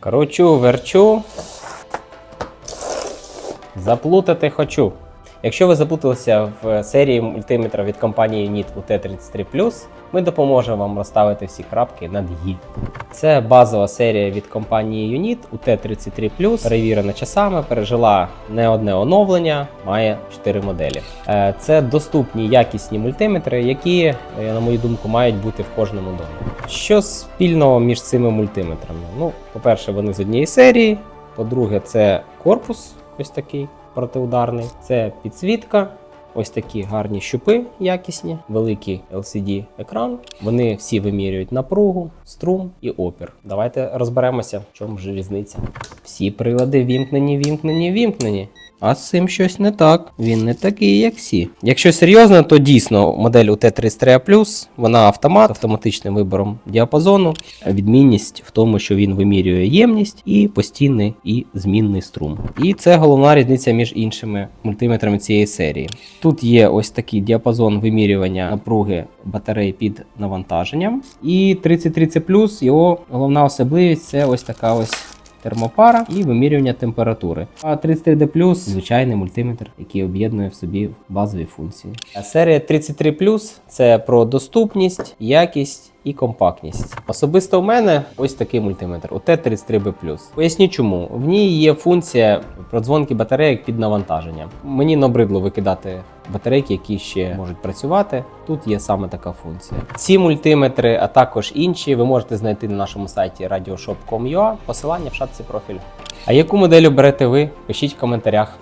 Кручу, верчу. Заплутати хочу. Якщо ви заплуталися в серії мультиметра від компанії Unit UT33 ми допоможемо вам розставити всі крапки над «і». Це базова серія від компанії Unit UT33 перевірена часами, пережила не одне оновлення, має 4 моделі. Е, Це доступні якісні мультиметри, які, е, на мою думку, мають бути в кожному домі. Що спільного між цими мультиметрами? Ну, по-перше, вони з однієї серії. По-друге, це корпус ось такий протиударний, це підсвітка. Ось такі гарні щупи якісні, великий LCD екран. Вони всі вимірюють напругу, струм і опір. Давайте розберемося, в чому ж різниця. Всі прилади вімкнені, вімкнені, вімкнені. А з цим щось не так. Він не такий, як всі. Якщо серйозно, то дійсно модель UT33 вона автомат автоматичним вибором діапазону. Відмінність в тому, що він вимірює ємність і постійний і змінний струм. І це головна різниця між іншими мультиметрами цієї серії. Тут є ось такий діапазон вимірювання напруги батарей під навантаженням. І 3030 його головна особливість це ось така ось термопара і вимірювання температури. А 33D звичайний мультиметр, який об'єднує в собі базові функції. А серія 33 це про доступність, якість. І компактність. Особисто у мене ось такий мультиметр от 33 b Поясню чому. В ній є функція продзвонки батарейок під навантаженням. Мені набридло викидати батарейки, які ще можуть працювати. Тут є саме така функція. Ці мультиметри, а також інші, ви можете знайти на нашому сайті radioshop.com.ua, посилання в шапці профілю. А яку модель оберете ви? Пишіть в коментарях.